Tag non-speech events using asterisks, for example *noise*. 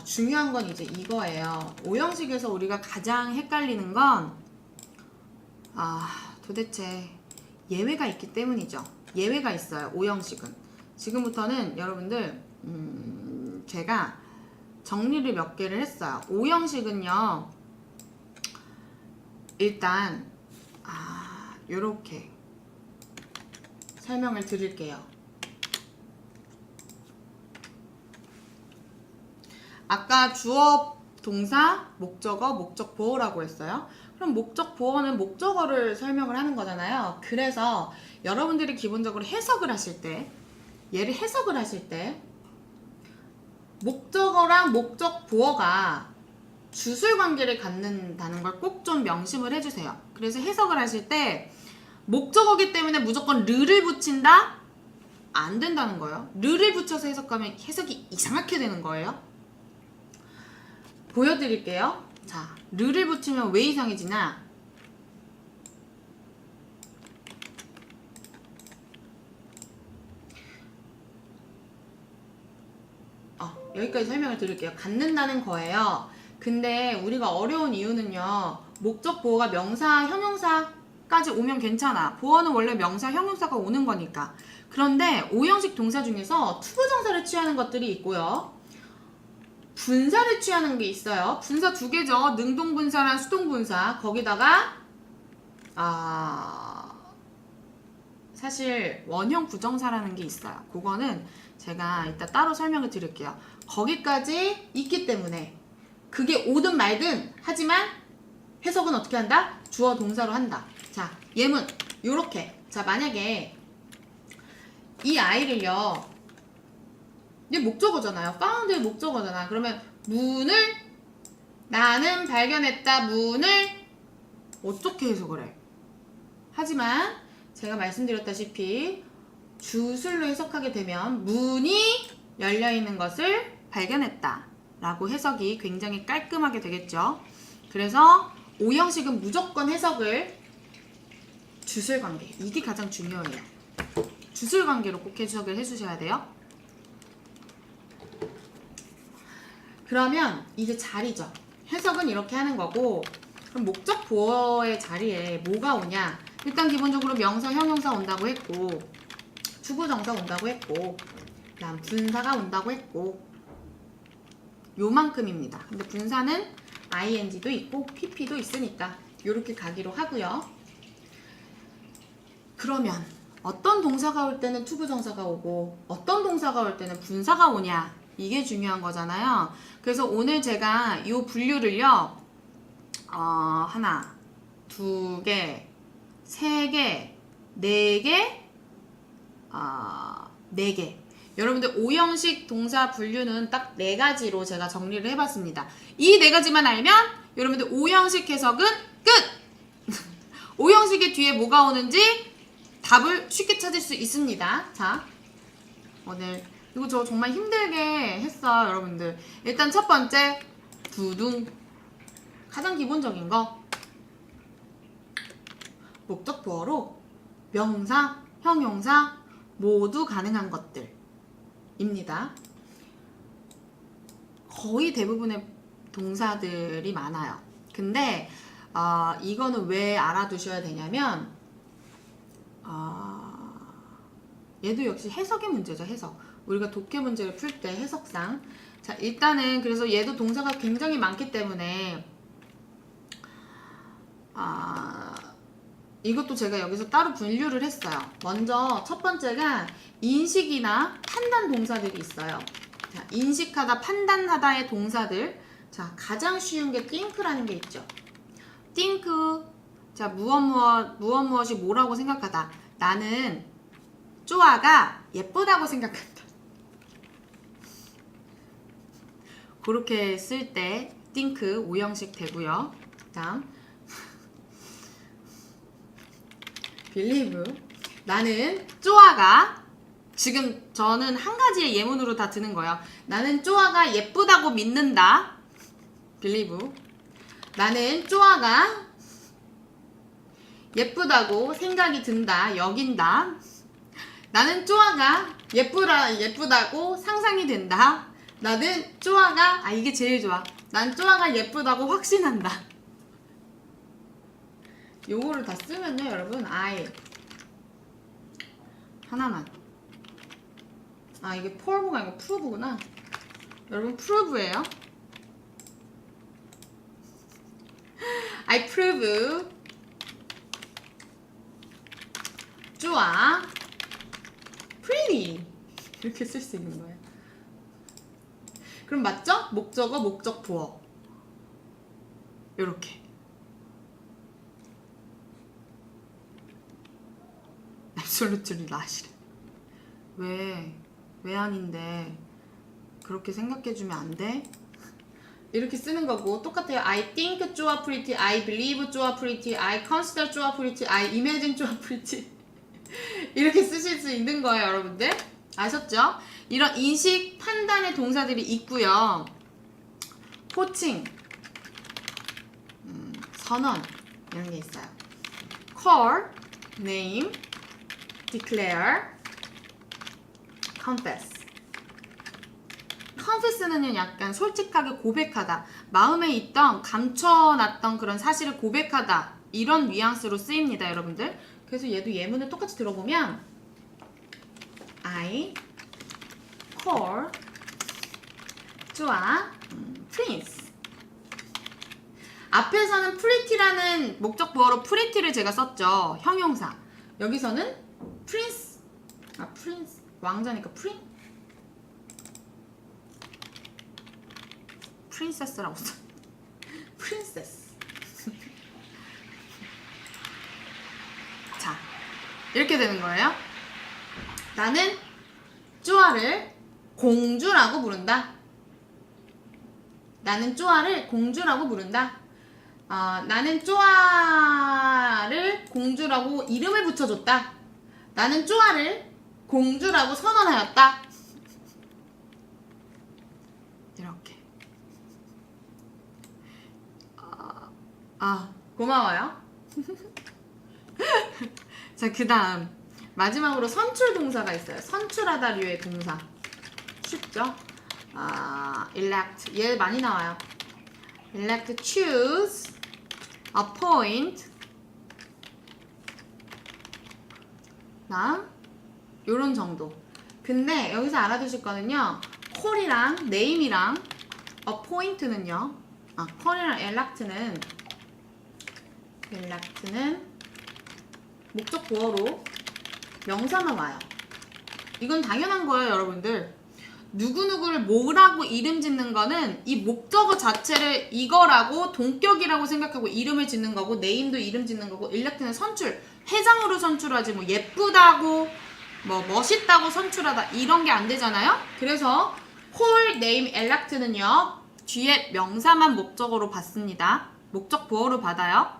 아, 중요한 건 이제 이거예요. 오형식에서 우리가 가장 헷갈리는 건, 아, 도대체 예외가 있기 때문이죠. 예외가 있어요. 오형식은. 지금부터는 여러분들, 음, 제가 정리를 몇 개를 했어요. 오형식은요, 일단, 아, 요렇게 설명을 드릴게요. 아까 주어, 동사, 목적어, 목적 보어라고 했어요. 그럼 목적 보어는 목적어를 설명을 하는 거잖아요. 그래서 여러분들이 기본적으로 해석을 하실 때, 얘를 해석을 하실 때, 목적어랑 목적 보어가 주술 관계를 갖는다는 걸 꼭 좀 명심을 해주세요. 그래서 해석을 하실 때, 목적어기 때문에 무조건 르를 붙인다? 안 된다는 거예요. 르를 붙여서 해석하면 해석이 이상하게 되는 거예요. 보여드릴게요. 자, 르를 붙이면 왜 이상해지나? 어, 여기까지 설명을 드릴게요. 갖는다는 거예요. 근데 우리가 어려운 이유는요. 목적 보어가 명사, 형용사까지 오면 괜찮아. 보어는 원래 명사, 형용사가 오는 거니까. 그런데 오형식 동사 중에서 투부정사를 취하는 것들이 있고요. 분사를 취하는 게 있어요. 분사 두 개죠. 능동분사랑 수동분사. 거기다가 아 사실 원형 부정사라는 게 있어요. 그거는 제가 이따 따로 설명을 드릴게요. 거기까지 있기 때문에 그게 오든 말든 하지만 해석은 어떻게 한다? 주어 동사로 한다. 자, 예문 요렇게. 자, 만약에 이 아이를요. 얘 목적어잖아요. found의 목적어잖아. 그러면 문을 나는 발견했다. 문을 어떻게 해석을 해? 하지만 제가 말씀드렸다시피 주술로 해석하게 되면 문이 열려 있는 것을 발견했다. 라고 해석이 굉장히 깔끔하게 되겠죠. 그래서 오형식은 무조건 해석을 주술 관계. 이게 가장 중요해요. 주술 관계로 꼭 해석을 해주셔야 돼요. 그러면 이제 자리죠. 해석은 이렇게 하는 거고, 그럼 목적 보어의 자리에 뭐가 오냐? 일단 기본적으로 명사, 형용사 온다고 했고, 주부정사 온다고 했고, 그다음 분사가 온다고 했고, 요만큼입니다. 근데 분사는 ing도 있고 pp도 있으니까 이렇게 가기로 하고요. 그러면 어떤 동사가 올 때는 투부정사가 오고 어떤 동사가 올 때는 분사가 오냐 이게 중요한 거잖아요. 그래서 오늘 제가 이 분류를요 어, 하나, 두 개, 세 개, 네 개, 어, 네 개. 여러분들 오형식 동사 분류는 딱 네 가지로 제가 정리를 해봤습니다. 이 네 가지만 알면 여러분들 오형식 해석은 끝! *laughs* 오형식의 뒤에 뭐가 오는지 답을 쉽게 찾을 수 있습니다. 자, 오늘 이거 저 정말 힘들게 했어요, 여러분들. 일단 첫 번째, 두둥. 가장 기본적인 거. 목적 보어로 명사, 형용사 모두 가능한 것들입니다. 거의 대부분의 동사들이 많아요. 근데 어, 이거는 왜 알아두셔야 되냐면 어, 얘도 역시 해석의 문제죠. 해석. 우리가 독해 문제를 풀 때 해석상 자 일단은 그래서 얘도 동사가 굉장히 많기 때문에 아 이것도 제가 여기서 따로 분류를 했어요. 먼저 첫 번째가 인식이나 판단 동사들이 있어요. 자, 인식하다, 판단하다의 동사들. 자, 가장 쉬운 게 think라는 게 있죠. think. 자, 무엇 무엇 무엇 무엇이 뭐라고 생각하다. 나는 쪼아가 예쁘다고 생각한다. 그렇게 쓸 때 think 오형식 되고요. 다음 believe 나는 쪼아가 지금 저는 한 가지의 예문으로 다 드는 거예요. 나는 쪼아가 예쁘다고 믿는다. believe 나는 쪼아가 예쁘다고 생각이 든다. 여긴다. 나는 쪼아가 예쁘라 예쁘다고 상상이 된다. 나는 쪼아가 아 이게 제일 좋아. 난 쪼아가 예쁘다고 확신한다. 요거를 다 쓰면요, 여러분. 아예 하나만. 아 이게 폴브가 아니고 프로브구나. 여러분 프로브예요. I prove 좋아 pretty 이렇게 쓸 수 있는 거예요. 그럼 맞죠? 목적어, 목적 부어. 요렇게. absolutely not이래. 왜? 왜 아닌데? 그렇게 생각해주면 안 돼? 이렇게 쓰는 거고 똑같아요. I think 쪼아 pretty, I believe 쪼아 pretty, I consider 쪼아 pretty, I imagine 쪼아 pretty *laughs* 이렇게 쓰실 수 있는 거예요, 여러분들. 아셨죠? 이런 인식 판단의 동사들이 있고요. 호칭, 음, 선언 이런 게 있어요. call, name, declare, confess. confess는요 약간 솔직하게 고백하다 마음에 있던 감춰놨던 그런 사실을 고백하다 이런 뉘앙스로 쓰입니다 여러분들 그래서 얘도 예문을 똑같이 들어보면 I call 좋아 음, prince 앞에서는 pretty라는 목적 부어로 pretty를 제가 썼죠 형용사 여기서는 prince 아 prince 왕자니까 prince 프린세스라고 써. 프린세스. 자, 이렇게 되는 거예요. 나는 쪼아를 공주라고 부른다. 나는 쪼아를 공주라고 부른다. 어, 나는 쪼아를 공주라고 이름을 붙여줬다. 나는 쪼아를 공주라고 선언하였다. 이렇게. 아, 고마워요. *laughs* 자, 그 다음. 마지막으로 선출 동사가 있어요. 선출하다류의 동사. 쉽죠? 아, elect. 얘 많이 나와요. elect, choose, appoint. 나 요런 정도. 근데 여기서 알아두실 거는요. call이랑 name이랑 appoint는요. 아, call이랑 elect는 elect는 목적 보어로 명사만 와요. 이건 당연한 거예요, 여러분들. 누구누구를 뭐라고 이름 짓는 거는 이 목적어 자체를 이거라고 동격이라고 생각하고 이름을 짓는 거고 네임도 이름 짓는 거고 일렉트는 선출 회장으로 선출하지 뭐 예쁘다고 뭐 멋있다고 선출하다 이런 게 안 되잖아요. 그래서 콜 네임 엘렉트는요 뒤에 명사만 목적어로 받습니다. 목적 보어로 받아요.